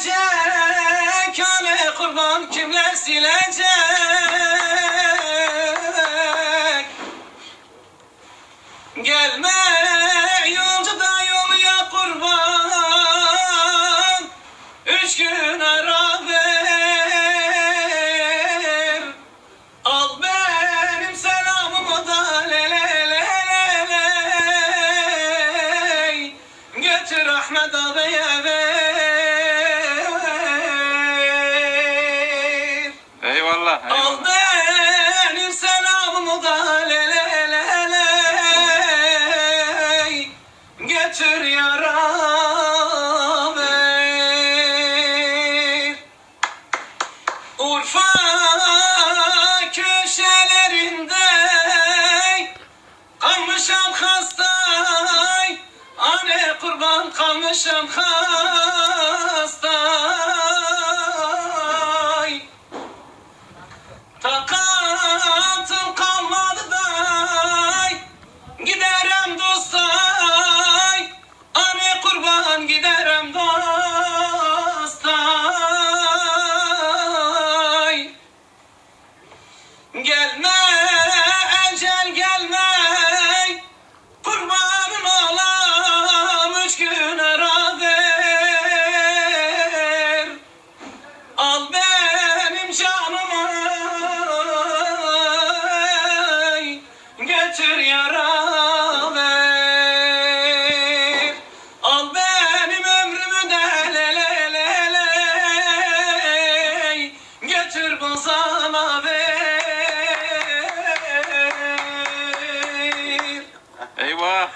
silecek Kale kurban kimler silecek? Gelme yolcu da yoluya kurban Üç gün ara ver. Al benim selamımı da le le yara ver Urfa köşelerinde Kalmışam hastay. Anne kurban kalmışam hastay Bozana ver Eyvah.